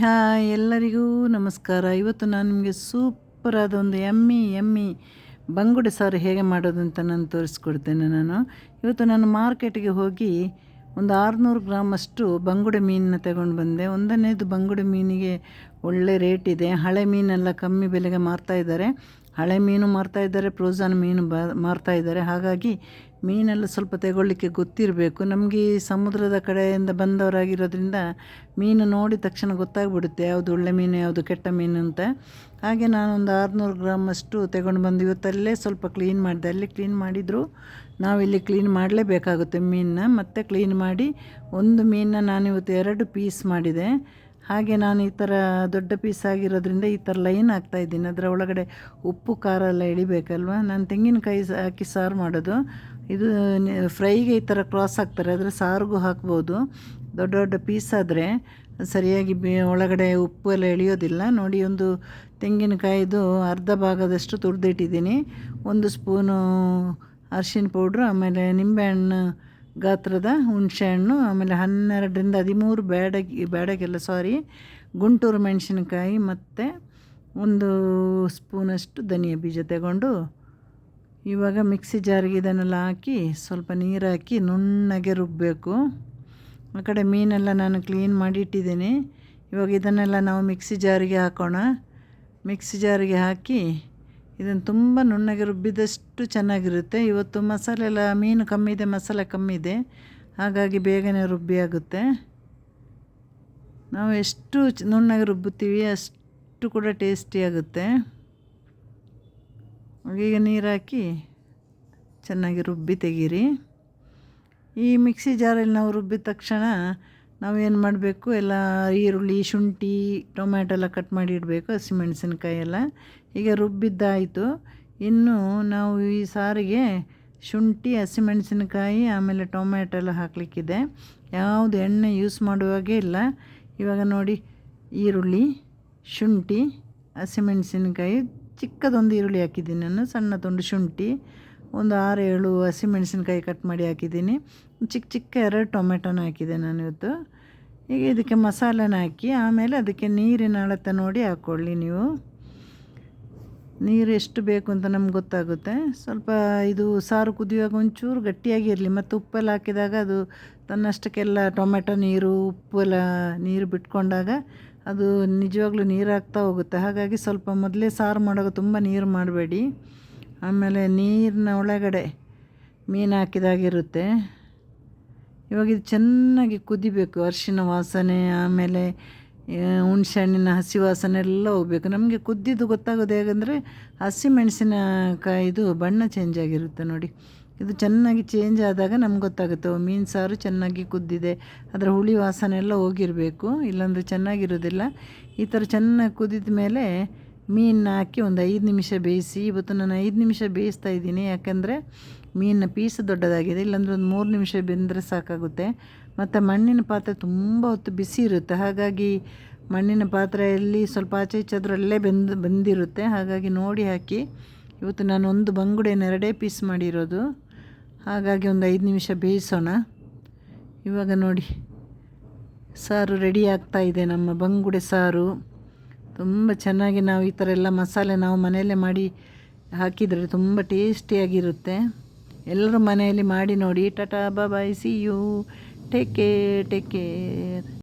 Hi ಎಲ್ಲರಿಗೂ ನಮಸ್ಕಾರ. ಇವತ್ತು ನಾನು ನಿಮಗೆ ಸೂಪರಾದ ಒಂದು ಎಮ್ಮಿ ಎಮ್ಮಿ ಬಂಗುಡೆ ಸಾರು ಹೇಗೆ ಮಾಡೋದು ಅಂತ ನಾನು ತೋರಿಸ್ಕೊಡ್ತೇನೆ ನಾನು. ಇವತ್ತು ನಾನು ಮಾರ್ಕೆಟಿಗೆ ಹೋಗಿ ಒಂದು ಆರುನೂರು ಗ್ರಾಮಷ್ಟು ಬಂಗುಡೆ ಮೀನನ್ನ ತಗೊಂಡು ಬಂದೆ. ಒಂದನೇದು ಬಂಗುಡೆ ಮೀನಿಗೆ ಒಳ್ಳೆ ರೇಟ್ ಇದೆ. ಹಳೆ ಮೀನೆಲ್ಲ ಕಮ್ಮಿ ಬೆಲೆಗೆ ಮಾರ್ತಾ ಇದ್ದಾರೆ. ಹಳೆ ಮೀನು ಮಾರ್ತಾ ಇದ್ದಾರೆ ಪ್ರೋಜಾನ್ ಮೀನು ಬ, ಮಾರ್ತಾ ಇದ್ದಾರೆ. ಹಾಗಾಗಿ ಮೀನೆಲ್ಲ ಸ್ವಲ್ಪ ತಗೊಳ್ಳಿಕ್ಕೆ ಗೊತ್ತಿರಬೇಕು. ನಮಗೆ ಸಮುದ್ರದ ಕಡೆಯಿಂದ ಬಂದವರಾಗಿರೋದ್ರಿಂದ ಮೀನು ನೋಡಿದ ತಕ್ಷಣ ಗೊತ್ತಾಗ್ಬಿಡುತ್ತೆ ಯಾವುದು ಒಳ್ಳೆ ಮೀನು, ಯಾವುದು ಕೆಟ್ಟ ಮೀನು ಅಂತ. ಹಾಗೆ ನಾನೊಂದು ಆರುನೂರು ಗ್ರಾಮಷ್ಟು ತಗೊಂಡು ಬಂದು ಇವತ್ತಲ್ಲೇ ಸ್ವಲ್ಪ ಕ್ಲೀನ್ ಮಾಡಿದೆ. ಅಲ್ಲಿ ಕ್ಲೀನ್ ಮಾಡಿದರೂ ನಾವಿಲ್ಲಿ ಕ್ಲೀನ್ ಮಾಡಲೇಬೇಕಾಗುತ್ತೆ ಮೀನನ್ನ. ಮತ್ತೆ ಕ್ಲೀನ್ ಮಾಡಿ ಒಂದು ಮೀನನ್ನ ನಾನಿವತ್ತು ಎರಡು ಪೀಸ್ ಮಾಡಿದೆ. ಹಾಗೆ ನಾನು ಈ ಥರ ದೊಡ್ಡ ಪೀಸ್ ಆಗಿರೋದ್ರಿಂದ ಈ ಥರ ಲೈನ್ ಹಾಕ್ತಾಯಿದ್ದೀನಿ ಅದರ ಒಳಗಡೆ ಉಪ್ಪು, ಖಾರ ಎಲ್ಲ ಇಳಿಬೇಕಲ್ವ ನಾನು ತೆಂಗಿನಕಾಯಿ ಹಾಕಿ ಸಾರು ಮಾಡೋದು. ಇದು ಫ್ರೈಗೆ ಈ ಥರ ಕ್ರಾಸ್ ಹಾಕ್ತಾರೆ. ಆದರೆ ಸಾರಿಗೂ ಹಾಕ್ಬೋದು. ದೊಡ್ಡ ದೊಡ್ಡ ಪೀಸ್ ಆದರೆ ಸರಿಯಾಗಿ ಬಿ ಒಳಗಡೆ ಉಪ್ಪು ಎಲ್ಲ ಎಳೆಯೋದಿಲ್ಲ. ನೋಡಿ ಒಂದು ತೆಂಗಿನಕಾಯಿದು ಅರ್ಧ ಭಾಗದಷ್ಟು ತುರಿದಿಟ್ಟಿದ್ದೀನಿ. ಒಂದು ಸ್ಪೂನು ಅರ್ಶಿಣ ಪೌಡ್ರು ಆಮೇಲೆ ನಿಂಬೆಹಣ್ಣು ಗಾತ್ರದ ಹುಣಸೆಹಣ್ಣು ಆಮೇಲೆ ಹನ್ನೆರಡರಿಂದ ಹದಿಮೂರು ಬ್ಯಾಡಗಿ ಬ್ಯಾಡಗೆಲ್ಲ ಸಾರಿ ಗುಂಟೂರು ಮೆಣಸಿನಕಾಯಿ ಮತ್ತು ಒಂದು ಸ್ಪೂನಷ್ಟು ಧನಿಯ ಬೀಜ ತಗೊಂಡು ಇವಾಗ ಮಿಕ್ಸಿ ಜಾರಿಗೆ ಇದನ್ನೆಲ್ಲ ಹಾಕಿ ಸ್ವಲ್ಪ ನೀರು ಹಾಕಿ ನುಣ್ಣಗೆ ರುಬ್ಬಬೇಕು ಆ ಕಡೆ ಮೀನೆಲ್ಲ ನಾನು ಕ್ಲೀನ್ ಮಾಡಿ ಇಟ್ಟಿದ್ದೀನಿ. ಇವಾಗ ಇದನ್ನೆಲ್ಲ ನಾವು ಮಿಕ್ಸಿ ಜಾರಿಗೆ ಹಾಕೋಣ. ಮಿಕ್ಸಿ ಜಾರಿಗೆ ಹಾಕಿ ಇದನ್ನು ತುಂಬ ನುಣ್ಣಗೆ ರುಬ್ಬಿದಷ್ಟು ಚೆನ್ನಾಗಿರುತ್ತೆ. ಇವತ್ತು ಮಸಾಲೆ ಎಲ್ಲ, ಮೀನು ಕಮ್ಮಿ ಇದೆ, ಮಸಾಲೆ ಕಮ್ಮಿ ಇದೆ. ಹಾಗಾಗಿ ಬೇಗನೆ ರುಬ್ಬಿ ಆಗುತ್ತೆ. ನಾವು ಎಷ್ಟು ನುಣ್ಣಗೆ ರುಬ್ಬುತ್ತೀವಿ ಅಷ್ಟು ಕೂಡ ಟೇಸ್ಟಿ ಆಗುತ್ತೆ. ಈಗ ನೀರು ಹಾಕಿ ಚೆನ್ನಾಗಿ ರುಬ್ಬಿ ತೆಗೀರಿ. ಈ ಮಿಕ್ಸಿ ಜಾರಲ್ಲಿ ನಾವು ರುಬ್ಬಿದ ತಕ್ಷಣ ನಾವೇನು ಮಾಡಬೇಕು, ಎಲ್ಲ ಈರುಳ್ಳಿ, ಶುಂಠಿ, ಟೊಮ್ಯಾಟೊ ಎಲ್ಲ ಕಟ್ ಮಾಡಿ ಇಡಬೇಕು ಹಸಿಮೆಣಸಿನ್ಕಾಯಿ ಎಲ್ಲ. ಈಗ ರುಬ್ಬಿದ್ದಾಯಿತು. ಇನ್ನು ನಾವು ಈ ಸಾರಿಗೆ ಶುಂಠಿ ಹಸಿಮೆಣಸಿನ್ಕಾಯಿ ಆಮೇಲೆ ಟೊಮ್ಯಾಟೊ ಎಲ್ಲ ಹಾಕಲಿಕ್ಕಿದೆ. ಯಾವುದು ಎಣ್ಣೆ ಯೂಸ್ ಮಾಡುವಾಗೇ ಇಲ್ಲ. ಇವಾಗ ನೋಡಿ, ಈರುಳ್ಳಿ, ಶುಂಠಿ ಹಸಿಮೆಣಸಿನ್ಕಾಯಿ ಚಿಕ್ಕದೊಂದು ಈರುಳ್ಳಿ ಹಾಕಿದ್ದೀನಿ ನಾನು ಸಣ್ಣ ತುಂಡು ಶುಂಠಿ. ಒಂದು ಆರು ಏಳು ಹಸಿಮೆಣಸಿನ್ಕಾಯಿ ಕಟ್ ಮಾಡಿ ಹಾಕಿದ್ದೀನಿ. ಚಿಕ್ಕ ಚಿಕ್ಕ ಎರಡು ಟೊಮೆಟೊನ ಹಾಕಿದೆ ನಾನು ಇವತ್ತು ಈಗ ಇದಕ್ಕೆ ಮಸಾಲೆನ ಹಾಕಿ ಆಮೇಲೆ ಅದಕ್ಕೆ ನೀರಿನ ಅಳತೆ ನೋಡಿ ಹಾಕ್ಕೊಳ್ಳಿ ನೀವು. ನೀರು ಎಷ್ಟು ಬೇಕು ಅಂತ ನಮ್ಗೆ ಗೊತ್ತಾಗುತ್ತೆ. ಸ್ವಲ್ಪ ಇದು ಸಾರು ಕುದಿಯುವಾಗ ಒಂಚೂರು ಗಟ್ಟಿಯಾಗಿರಲಿ ಮತ್ತು ಉಪ್ಪೆಲ್ಲ ಹಾಕಿದಾಗ ಅದು ತನ್ನಷ್ಟಕ್ಕೆಲ್ಲ ಟೊಮೆಟೊ ನೀರು ಉಪ್ಪು ಎಲ್ಲ ನೀರು ಬಿಟ್ಕೊಂಡಾಗ ಅದು ನಿಜವಾಗ್ಲೂ ನೀರು ಹಾಕ್ತಾ ಹೋಗುತ್ತೆ. ಹಾಗಾಗಿ ಸ್ವಲ್ಪ ಮೊದಲೇ ಸಾರು ಮಾಡುವಾಗ ತುಂಬ ನೀರು ಮಾಡಬೇಡಿ. ಆಮೇಲೆ ನೀರಿನ ಒಳಗಡೆ ಮೀನು ಹಾಕಿದಾಗಿರುತ್ತೆ. ಇವಾಗ ಇದು ಚೆನ್ನಾಗಿ ಕುದಿಬೇಕು, ಅರಿಶಿನ ವಾಸನೆ, ಆಮೇಲೆ ಹುಣ್ಸೆ ಹಣ್ಣಿನ ಹಸಿ ವಾಸನೆ ಎಲ್ಲ ಹೋಗ್ಬೇಕು. ನಮಗೆ ಕುದ್ದಿದ್ದು ಗೊತ್ತಾಗೋದು ಹೇಗಂದರೆ ಹಸಿ ಮೆಣಸಿನಕಾಯಿದು ಬಣ್ಣ ಚೇಂಜ್ ಆಗಿರುತ್ತೆ ನೋಡಿ. ಇದು ಚೆನ್ನಾಗಿ ಚೇಂಜ್ ಆದಾಗ ನಮ್ಗೆ ಗೊತ್ತಾಗುತ್ತೆ ಮೀನು ಸಾರು ಚೆನ್ನಾಗಿ ಕುದ್ದಿದೆ, ಅದರ ಹುಳಿ ವಾಸನೆ ಎಲ್ಲ ಹೋಗಿರಬೇಕು, ಇಲ್ಲಾಂದರೆ ಚೆನ್ನಾಗಿರೋದಿಲ್ಲ ಈ ಥರ ಚೆನ್ನಾಗಿ ಕುದಿದ ಮೇಲೆ ಮೀನನ್ನ ಹಾಕಿ ಒಂದು ಐದು ನಿಮಿಷ ಬೇಯಿಸಿ, ಇವತ್ತು ನಾನು ಐದು ನಿಮಿಷ ಬೇಯಿಸ್ತಾ ಇದ್ದೀನಿ. ಯಾಕಂದರೆ ಮೀನಿನ ಪೀಸ್ ದೊಡ್ಡದಾಗಿದೆ. ಇಲ್ಲಾಂದರೆ ಒಂದು ಮೂರು ನಿಮಿಷ ಬೆಂದರೆ ಸಾಕಾಗುತ್ತೆ. ಮತ್ತು ಮಣ್ಣಿನ ಪಾತ್ರೆ ತುಂಬ ಹೊತ್ತು ಬಿಸಿ ಇರುತ್ತೆ. ಹಾಗಾಗಿ ಮಣ್ಣಿನ ಪಾತ್ರೆಯಲ್ಲಿ ಸ್ವಲ್ಪ ಆಚೆ ಈಚೆ ಅದರಲ್ಲೇ ಬೆಂದು, ಬಂದಿರುತ್ತೆ. ಹಾಗಾಗಿ ನೋಡಿ ಹಾಕಿ. ಇವತ್ತು ನಾನು ಒಂದು ಬಂಗುಡೆನ ಎರಡೇ ಪೀಸ್ ಮಾಡಿರೋದು. ಹಾಗಾಗಿ ಒಂದು ಐದು ನಿಮಿಷ ಬೇಯಿಸೋಣ. ಇವಾಗ ನೋಡಿ, ಸಾರು ರೆಡಿ ಆಗ್ತಾ ಇದೆ ನಮ್ಮ ಬಂಗುಡೆ ಸಾರು. ತುಂಬ ಚೆನ್ನಾಗಿ ನಾವು ಈ ಥರ ಎಲ್ಲ ಮಸಾಲೆ ನಾವು ಮನೆಯಲ್ಲೇ ಮಾಡಿ ಹಾಕಿದರೆ ತುಂಬ ಟೇಸ್ಟಿಯಾಗಿರುತ್ತೆ. ಎಲ್ಲರೂ ಮನೆಯಲ್ಲಿ ಮಾಡಿ ನೋಡಿ. Tata, bye see you take care take care